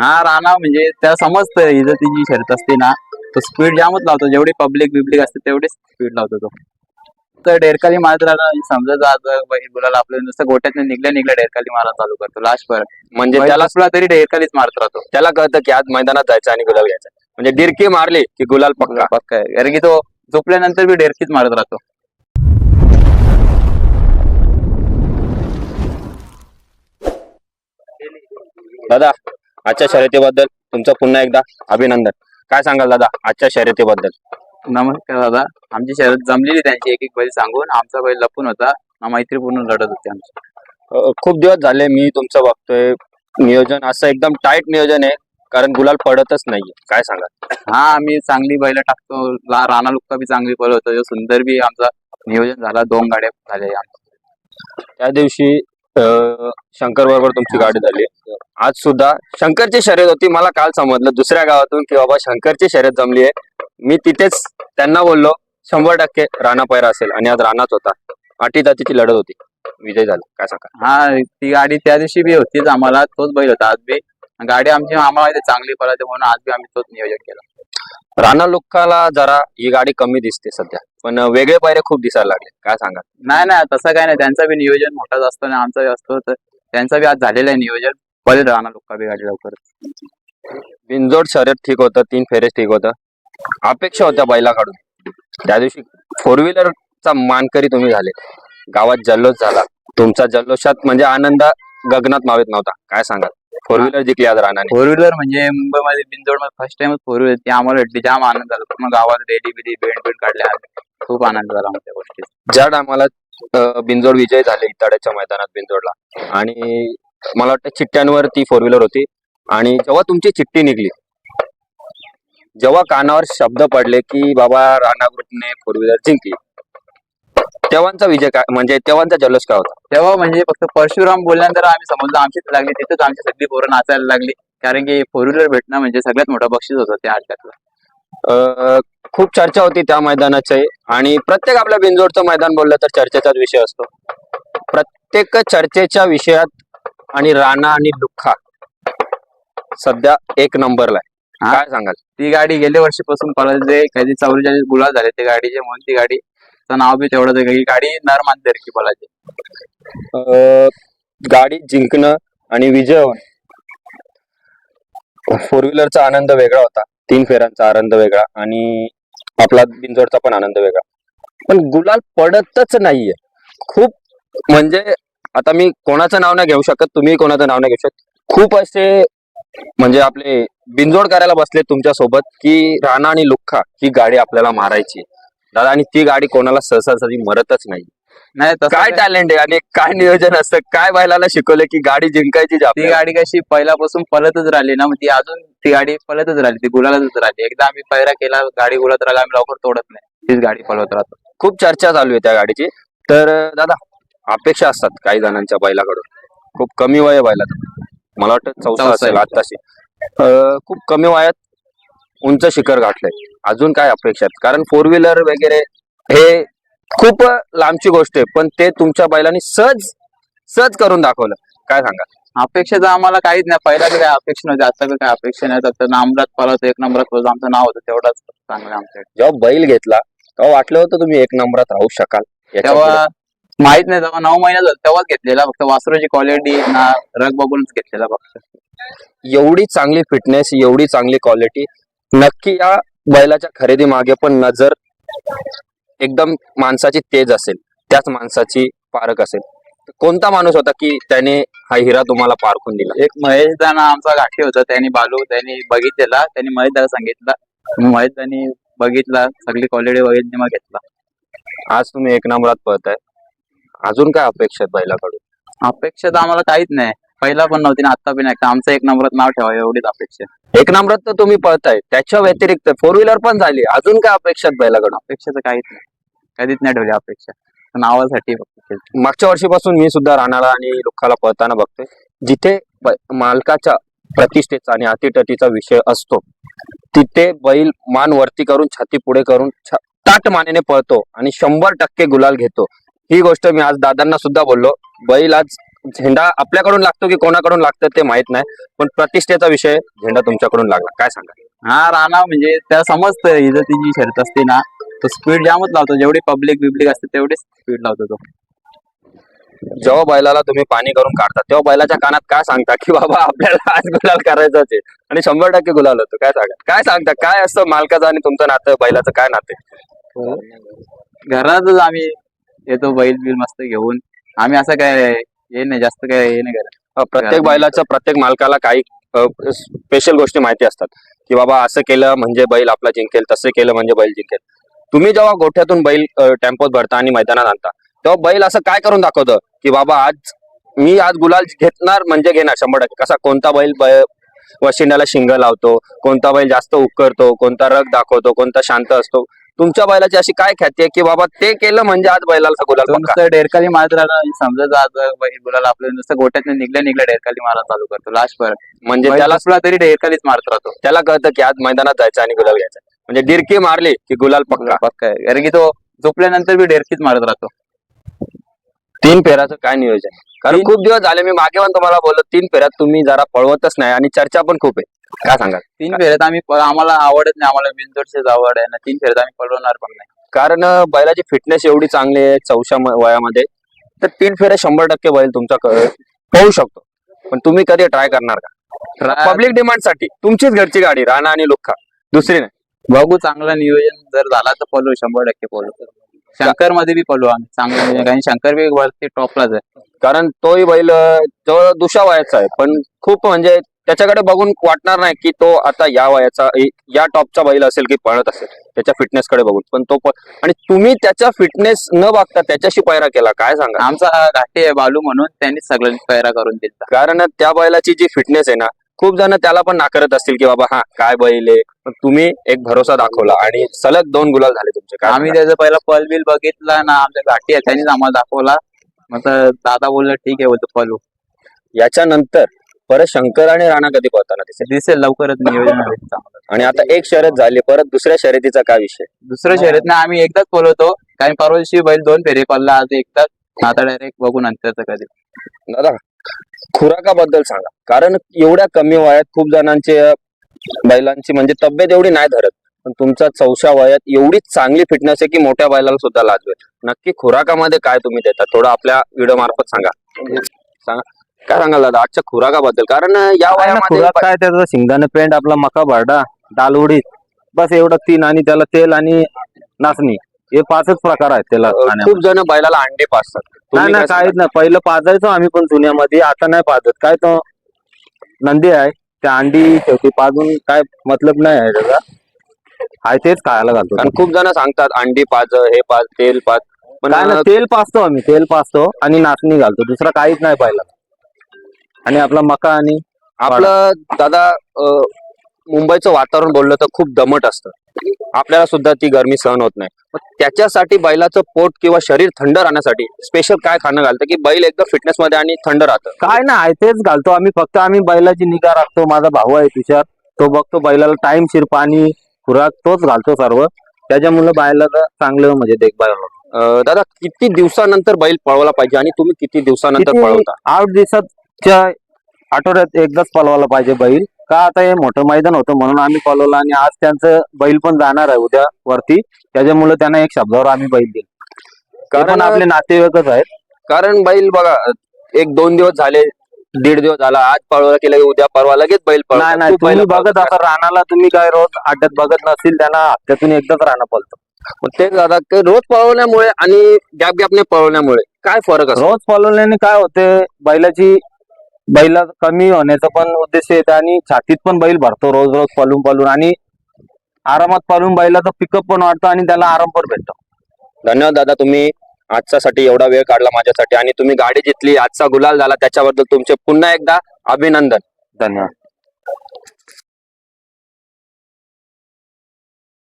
हा राणा म्हणजे त्याला समजतं इज्जतीची जी शर्त असते ना तो स्पीड जामच लावतो. जेवढी पब्लिक बिब्लिक असते तेवढीच स्पीड लावतो तो. तर डेरकाली मारत राहिला समजा जात गुलाला आपलं नुसतं गोट्यात निघल्या निघल्या डेरकाली मारा चालू करतो लास्ट पर म्हणजे त्याला त्याला तरी डेरकालीच मारत राहतो. त्याला कळतं की आज मैदानात जायचं आणि गुलाल घ्यायचा. म्हणजे डिरकी मारली की गुलाल पक्का. पक्का आहे. कारण की तो झोपल्यानंतर बी डेरकीच मारत राहतो. दादा आजच्या शर्यतीबद्दल तुमचं पुन्हा एकदा अभिनंदन. काय सांगाल दादा आजच्या शर्यतीबद्दल? नमस्कार दादा. आमची शर्यत जमलेली त्यांची. एक एक बैल सांगून आमचा बैल लपून होता. मैत्रीपूर्ण लढत होती आमची. खूप दिवस झाले मी तुमचं बघतोय. नियोजन असं एकदम टाईट नियोजन आहे. कारण गुलाल पडतच नाहीये. काय सांगाल? हा आम्ही चांगली बैल टाकतो. राणा लुक्का बी चांगली जो सुंदर बी आमचा नियोजन झाला. दोन गाड्या झाले आमच्या त्या दिवशी शंकर बरोबर तुमची गाडी झाली. आज सुद्धा शंकरची शर्यत होती मला काल समजलं. दुसऱ्या गावातून की बाबा शंकरची शर्यत जमली आहे. मी तिथेच त्यांना बोललो शंभर टक्के राणा पैरा असेल. आणि आज राणाच होता. आठी जातीची लढत होती. विजय झाला. काय सांगा हा ती गाडी त्या दिवशी बी होतीच आम्हाला. तोच बैल होता. आज बी गाडी आमची आम्हाला चांगली पळायची म्हणून आज बी आम्ही तोच नियोजन केलं. राणा लुक्काला जरा ही गाडी कमी दिसते सध्या पण वेगळे पायरे खूप दिसायला लागले काय सांगा नाही नाही तसं काय नाही त्यांचा बी नियोजन मोठाच असतो आणि आमचा बी असतो तर त्यांचा बी आज झालेलं आहे नियोजन पळेल राणा लुक्का बी गाडी लवकर बिनजोड शर्यत ठीक होतं तीन फेरेस ठीक होतं. अपेक्षा होत्या बैलाकडून त्या दिवशी फोर व्हीलरचा मानकरी तुम्ही झाले. गावात जल्लोष झाला. तुमचा जल्लोषात म्हणजे आनंद गगनात मावेत नव्हता. काय सांगा फोर व्हीलर जिंकली आज राणाने फोर व्हीलर म्हणजे मुंबईमध्ये बिनजोडमध्ये फर्स्ट टाइमच फोर व्हीलर ती आम्हाला भेटली जाम आनंद झाला. पूर्ण गावात रेडी बिडी बेंड बेंड काढल्या. खूप आनंद झाला आमच्या गोष्टी ज्या टायमाला बिनजोड विजय झाले इताड्याच्या मैदानात बिनजोडला. आणि मला वाटतं चिठ्ठ्यांवर ती फोर व्हीलर होती. आणि जेव्हा तुमची चिठ्ठी निघली जेव्हा कानावर शब्द पडले की बाबा राणा ग्रुपने फोर व्हीलर जिंकली तेव्हाचा विजय काय? म्हणजे तेव्हाचा जल्लोष काय होता? तेव्हा म्हणजे फक्त परशुराम बोलल्यानंतर आम्ही समजलं आमचीच लागली तिथेच आमची सगळी पोरं नाचायला लागली. कारण की फोर व्हीलर भेटणं म्हणजे सगळ्यात मोठं बक्षीस होतं त्या अं, खूप चर्चा होती त्या मैदानाची आणि प्रत्येक आपल्या बिनजोडचं मैदान बोललं तर चर्चेचाच विषय असतो. प्रत्येक चर्चेच्या विषयात आणि राणा आणि लुख्खा सध्या एक नंबरला आहे. हा. काय सांगाल? ती गाडी गेल्या वर्षीपासून पळायचे कधी चौवेचाळीस गुलाल झाले ते गाडीचे म्हणून ती गाडीचं नाव बी तेवढंच आहे की गाडी नर मानते की पळायची अं, गाडी जिंकणं आणि विजय फोर व्हीलरचा आनंद वेगळा होता. तीन फेऱ्यांचा आनंद वेगळा आणि आपला बिंजोडचा पण आनंद वेगळा. पण गुलाल पडतच नाहीये. खूप म्हणजे आता मी कोणाचं नाव नाही घेऊ शकत तुम्ही कोणाचं नाव नाही घेऊ शकत. खूप असे म्हणजे आपले बिंजोड करायला बसले तुमच्यासोबत की राणा आणि लुक्खा ही गाडी आपल्याला मारायची. दादा आणि ती गाडी कोणाला सहसासहजी मरतच नाही. नाही तसं काय टॅलेंट आहे आणि काय नियोजन असतं? काय बैलाला शिकवलं की गाडी जिंकायची जी ती आपल्याला. गाडी कशी पहिल्यापासून पळतच राहिली ना मग ती अजून ती गाडी पळतच राहिली ती गुलालातच राहिली. एकदा आम्ही पैरा केला गाडी गुलात राहिला आम्ही लवकर तोडत नाही. तीच गाडी पळवत राहतो. खूप चर्चा चालू आहे त्या गाडीची. तर अं, दादा अपेक्षा असतात काही जणांच्या बैलाकडून. खूप कमी वय आहे बैलाचं. मला वाटतं चौथा चौथा असेल आहे. आत्ताशी. अं, खूप कमी वयात उंच शिखर गाठलंय. अजून काय अपेक्षा आहेत? कारण फोर व्हीलर वगैरे हे खूप लांबची गोष्ट आहे पण ते तुमच्या बैलांनी सहज सहज करून दाखवलं. काय सांगा अपेक्षा तर आम्हाला काहीच नाही. पहिला काही अपेक्षा नव्हती आता काही अपेक्षा नाही. फक्त नामरात पळवतो एक नंबरात पळवतो आमचं नाव होतं तेवढाच चांगलं आमच्या जेव्हा बैल घेतला तेव्हा वाटलं होतं तुम्ही एक नंबरात राहू शकाल. तेव्हा माहीत नाही तेव्हा नऊ महिन्यात झालं तेव्हाच घेतलेला फक्त वासरूची क्वालिटी ना रग बघूनच घेतलेला फक्त. एवढी चांगली फिटनेस एवढी चांगली क्वालिटी नक्की या बैलाच्या खरेदी मागे पण नजर एकदम माणसाची तेज असेल त्याच माणसाची पारख असेल. कोणता माणूस होता की त्याने हा हिरा तुम्हाला पारखून दिला? एक महेश दाना आमचा गाठी होता त्यांनी बालू त्यांनी बघितलेला त्यांनी महेश दादा सांगितलं महेश दानी बघितला सगळी क्वालिटी बघितली मग घेतला. आज तुम्ही एक नंबरात पळताय. अजून काय अपेक्षा आहेत बैलाकडून? अपेक्षा तर आम्हाला काहीच नाही. पहिला पण नव्हती ना आता पण नाही. आमचं एक नंबरात नाव ठेवा एवढीच अपेक्षा आहे. एक नंबरात तर तुम्ही पळताय. त्याच्या व्यतिरिक्त फोर व्हीलर पण झाली. अजून काय अपेक्षा आहेत बैलाकडून? अपेक्षा तर काहीच नाही. कधीच नाही ठेवली अपेक्षा. नावासाठी फक्त. मागच्या वर्षीपासून मी सुद्धा राणाला आणि लुखाला पळताना बघतोय. जिथे ब- मालकाच्या प्रतिष्ठेचा आणि अतिटटीचा विषय असतो तिथे बैल मान वरती करून छाती पुढे करून छ- ताट मानेने पळतो आणि शंभर टक्के गुलाल घेतो. ही गोष्ट मी आज दादांना सुद्धा बोललो. बैल आज झेंडा आपल्याकडून लागतो की कोणाकडून लागतं ते माहीत नाही पण प्रतिष्ठेचा विषय झेंडा तुमच्याकडून लागला. काय सांगा हा राणा म्हणजे त्या समजतं इज्जतीची जी शर्यत असते ना तो स्पीड जामच लावतो. जेवढी पब्लिक बिब्लिक असते तेवढीच स्पीड लावतो तो. जेव्हा बैलाला तुम्ही पाणी करून काढता तेव्हा बैलाच्या कानात काय सांगता की बाबा आपल्याला आज गुलाल करायचंच आहे. आणि शंभर टक्के गुलाल होतो. काय सांगा काय सांगता? काय असतं मालकाचं आणि तुमचं नातं बैलाचं काय नातं? घरातच आम्ही येतो बैल बिल मस्त घेऊन. आम्ही असं काय हे नाही जास्त काय हे नाही करत. प्रत्येक बैलाचं प्रत्येक मालकाला काही स्पेशल गोष्टी माहिती असतात. की बाबा असं केलं म्हणजे बैल आपला जिंकेल तसं केलं म्हणजे बैल जिंकेल. तुम्ही जेव्हा गोठ्यातून बैल टेम्पोत भरता आणि मैदानात आणता तेव्हा बैल असं काय करून दाखवतं? की बाबा आज मी आज गुलाल घेतणार म्हणजे घेणार शंभर टक्के. कसा कोणता बैल वशिंडाला शिंग लावतो कोणता बैल जास्त उकरतो कोणता रग दाखवतो कोणता शांत असतो तुमच्या बैलाची अशी काय ख्याती आहे की बाबा ते केलं म्हणजे आज बैलाला गुलाल पक्का? नुसतं डेरकाली मारत राहिला समजा आज बैल गुलाल आपलं नुसतं गोट्यात निघल्या निघल्या डेरकाली मारा चालू करतो. लास्ट पर म्हणजे त्याला बसला तरी डेरकालीच मारत राहतो. त्याला कळतं की आज मैदानात जायचं आणि गुलाल घ्यायचा. म्हणजे डिरकी मारली की गुलाल पक्का. पक्का आहे. कारण की तो झोपल्यानंतर बी डेरकीच मारत राहतो. तीन फेऱ्याचं काय नियोजन? आहे? कारण तीन- खूप दिवस झाले मी मागे पण तुम्हाला बोललो तीन फेऱ्यात तुम्ही जरा पळवतच नाही आणि चर्चा पण खूप आहे. काय सांगा तीन फेऱ्यात आम्ही प- आम्हाला आवडत नाही आम्हाला बिनजोडचीच आवड आहे. ना तीन फेऱ्यात आम्ही पळवणार पण नाही. कारण अं, बैलाची फिटनेस एवढी चांगली आहे चौशा म- वयामध्ये तर तीन फेऱ्या शंभर टक्के बैल तुमचा क- पळू शकतो. पण तुम्ही कधी ट्राय करणार का? Try- पब्लिक डिमांडसाठी तुमचीच घरची गाडी राणा आणि लुक्का. दुसरी नाही. बघू चांगलं नियोजन जर झाला तर पळू शंभर टक्के पळू. शंकरमध्ये बी पळू आम्ही चांगलं नियोजन. कारण शंकर बी वरती टॉपलाच आहे. कारण तोही बैल अं, जवळ दुसऱ्या वयाचा आहे. पण खूप म्हणजे त्याच्याकडे बघून वाटणार नाही की तो आता या वयाचा या टॉपचा बैल असेल की पळत असेल. त्याच्या फिटनेस कडे बघून. पण तो प- आणि तुम्ही त्याच्या फिटनेस न बघता त्याच्याशी पैरा केला काय सांगा? आमचा घाटी आहे बालू म्हणून त्यांनी सगळ्यांनी पैरा करून दिला. कारण त्या बैलाची जी फिटनेस आहे ना खूप जण त्याला पण नाकारत असतील की बाबा हा काय बैल आहे? पण तुम्ही एक भरोसा दाखवला आणि सलग दोन गुलाल झाले तुमचे. काय आम्ही? त्याचा पहिला पल बिल बघितला ना आमच्या घाटी आहे त्यांनीच आम्हाला दाखवला. मग दादा बोलला ठीक आहे बोलतो पळू. याच्यानंतर परत शंकर आणि राणा कधी पळताना दिसेल? दिसेल लवकरच नियोजन होईल चांगलं आणि आता एक शर्यत झाली परत दुसऱ्या शर्यतीचा काय विषय? दुसरं शर्यत ना आम्ही एकदाच पळवतो. कारण परवा दिवशी बैल दोन फेरे पडला आज एकदाच. आता डायरेक्ट बघू नंतरचं कधी. दादा खुराकाबद्दल सांगा. कारण एवढ्या कमी वयात खूप जणांचे अं, बैलांची म्हणजे तब्येत एवढी नाही धरत. पण तुमचा चौशा वयात एवढी चांगली फिटनेस आहे की मोठ्या बैलाला सुद्धा लाजवेल नक्की खुराकामध्ये काय तुम्ही देता? थोडं आपल्या व्हिडिओ मार्फत सांगा. सांगा. काय सांगाल दादा आजच्या खुराकाबद्दल. कारण या ना वयामध्ये खुराक काय त्याचा? शेंगदाणे पेंट आपला मका भरडा दाल उडीद. बस एवढं तीन आणि त्याला तेल आणि नाचणी. हे पाचच प्रकार आहेत त्याला. खूप जण बैलाला अंडे पाचतात नाही काय काहीच नाही. पहिलं पाजायचो आम्ही पण जुन्यामध्ये आता नाही पाजत. काय तो नंदी आहे त्या अंडी शेवटी पाजून काय मतलब नाही आहे त्याचा. हाय तेच खायला घालतो. कारण खूप जण सांगतात अंडी पाज हे पाज तेल पाज. पण काय ना तेल पाजतो आम्ही तेल पाजतो आणि नाचणी घालतो. दुसरं काहीच नाही पाहिलं. आणि आपला मका आणि आपलं दादा अं, मुंबईचं वातावरण बोललं तर खूप दमट असतं. आपल्याला सुद्धा ती गरमी सहन होत नाही. मग त्याच्यासाठी बैलाचं पोट किंवा शरीर थंड राहण्यासाठी स्पेशल काय खाणं घालतं? की बैल एकदम फिटनेस मध्ये आणि थंड राहतं? काय ना आहे तेच घालतो आम्ही. फक्त आम्ही बैलाची निगा राखतो. माझा भाऊ आहे तुषार. तो बघतो बैलाला टाइम शिर पाणी खुराक तोच घालतो सर्व. त्याच्यामुळे बैलाला चांगलं म्हणजे देखभाल होतं. अं, दादा किती दिवसानंतर बैल पळवला पाहिजे आणि तुम्ही किती दिवसानंतर किती पळवता? आठ दिवसाच्या आठवड्यात एकदाच पलवायला पाहिजे बैल. का आता हे मोठं मैदान होतं म्हणून आम्ही पलवलं आणि आज त्यांचं बैल पण जाणार आहे उद्या वरती. त्याच्यामुळे त्यांना एक शब्दावर आम्ही बैल दिले. कारण आपले नातेवाईकच आहेत. कारण बैल बघा एक दोन दिवस झाले दीड दिवस झाला आज पळवला की लगेच उद्या परवा लगेच बैल नाही बैल बघत. आता रानाला तुम्ही काय रोज अड्ड्यात बघत नसतील त्यांना हप्त्यातून एकदाच राहणं मग तेच दादा ते रोज पळवल्यामुळे आणि गॅप गॅपने पळवल्यामुळे काय फरक रोज पळवल्याने काय होते बैलाची बैला कमी होण्याचा पण उद्देश येते आणि छातीत पण बैल भरतो रोज रोज पळून पळून आणि आरामात पळून बैलाचा पिकअप पण वाढतो आणि त्याला आराम पण भेटतो. धन्यवाद दादा तुम्ही आजच्यासाठी एवढा वेळ काढला माझ्यासाठी आणि तुम्ही गाडी जितली आजचा गुलाल झाला त्याच्याबद्दल तुमचे पुन्हा एकदा अभिनंदन. धन्यवाद.